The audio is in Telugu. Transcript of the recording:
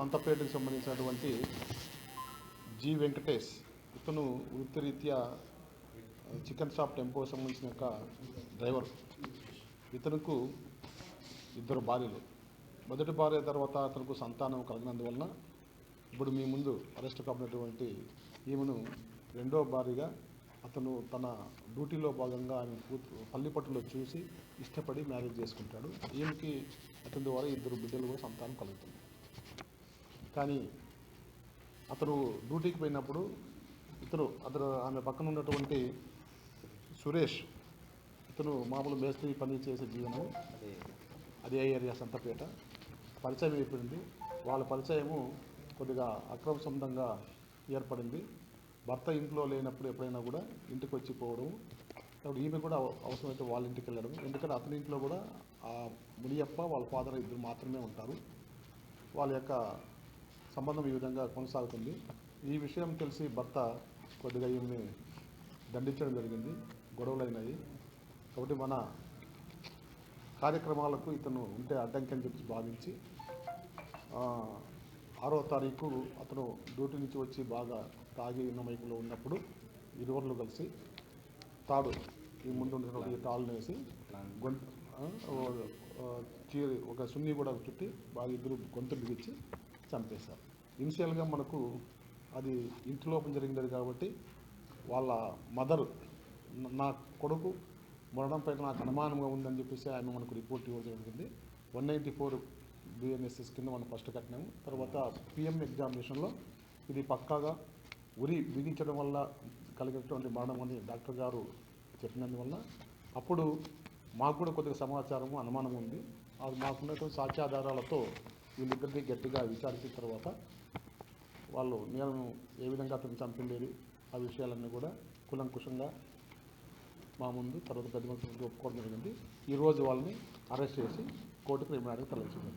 సంతపేటకు సంబంధించినటువంటి జి వెంకటేష్. ఇతను వృత్తిరీత్యా చికెన్ షాప్ టెంపో సంబంధించిన యొక్క డ్రైవర్. ఇతనుకు ఇద్దరు భార్యలు. మొదటి భార్య తర్వాత అతనికి సంతానం కలిగినందువలన ఇప్పుడు మీ ముందు అరెస్ట్ కాబడినటువంటి ఈమెను రెండో భార్యగా అతను తన డ్యూటీలో భాగంగా ఆమె కూతు పల్లిపట్టులో చూసి ఇష్టపడి మ్యారేజ్ చేసుకుంటాడు. ఈమెకి అతని ద్వారా ఇద్దరు బిడ్డలు కూడా సంతానం కలుగుతుంది. కానీ అతను డ్యూటీకి పోయినప్పుడు ఇతను అతను ఆమె పక్కన ఉన్నటువంటి సురేష్ ఇతను మామూలు మేస్త్రి పని చేసే జీవనం. అదే. ఏరియా సంతపేట. పరిచయం అయిపోయింది. వాళ్ళ పరిచయము కొద్దిగా అక్రమ సంబంధంగా ఏర్పడింది. భర్త ఇంట్లో లేనప్పుడు ఎప్పుడైనా కూడా ఇంటికి వచ్చి పోవడం. కాబట్టి ఈమె కూడా అవ- అవసరమైతే వాళ్ళ ఇంటికి వెళ్ళడం. ఎందుకంటే అతని ఇంట్లో కూడా ఆ మునియప్ప వాళ్ళ ఫాదర్ ఇద్దరు మాత్రమే ఉంటారు. వాళ్ళ యొక్క సంబంధం ఈ విధంగా కొనసాగుతుంది. ఈ విషయం తెలిసి భర్త కొద్దిగా ఈమెని దండించడం జరిగింది. గొడవలు అయినాయి కాబట్టి మన కార్యక్రమాలకు ఇతను ఉంటే అడ్డంకి అని చెప్పి భావించి ఆరో తారీఖు అతను డ్యూటీ నుంచి వచ్చి బాగా తాగి ఉన్న మైకులో ఉన్నప్పుడు ఇరువర్లు కలిసి తాడు ఈ ముందు ఉన్నటువంటి ఈ తాళ్ళను వేసి గొంతు చీర చీరి ఒక సున్ని కూడా చుట్టి బాగా ఇద్దరు గొంతు బిగించి చంపేశారు. ఇనిషియల్గా మనకు అది ఇంటి లోపల జరిగినది కాబట్టి వాళ్ళ మదర్ నా కొడుకు మరణం పైన నాకు అనుమానంగా ఉందని చెప్పేసి ఆయన మనకు రిపోర్ట్ ఇవ్వడం జరిగింది. వన్ నైంటీ ఫోర్ బిఎన్ఎస్ఎస్ కింద మనం ఫస్ట్ కట్టినాము. తర్వాత పిఎం ఎగ్జామినేషన్లో ఇది పక్కాగా ఉరి బిగించడం వల్ల కలిగినటువంటి మరణం అని డాక్టర్ గారు చెప్పినందువల్ల అప్పుడు మాకు కూడా కొద్దిగా సమాచారము అనుమానం ఉంది. అది మాకున్నటువంటి సాక్ష్యాధారాలతో వీళ్ళిద్దరినీ గట్టిగా విచారించిన తర్వాత వాళ్ళు నేను ఏ విధంగా అతను చంపిండేది ఆ విషయాలన్నీ కూడా కులంకుశంగా మా ముందు తర్వాత పెద్ద మనుషుల ఒప్పుకోవడం జరిగింది. ఈరోజు వాళ్ళని అరెస్ట్ చేసి కోర్టుకు రిమాండ్కి తరలించడం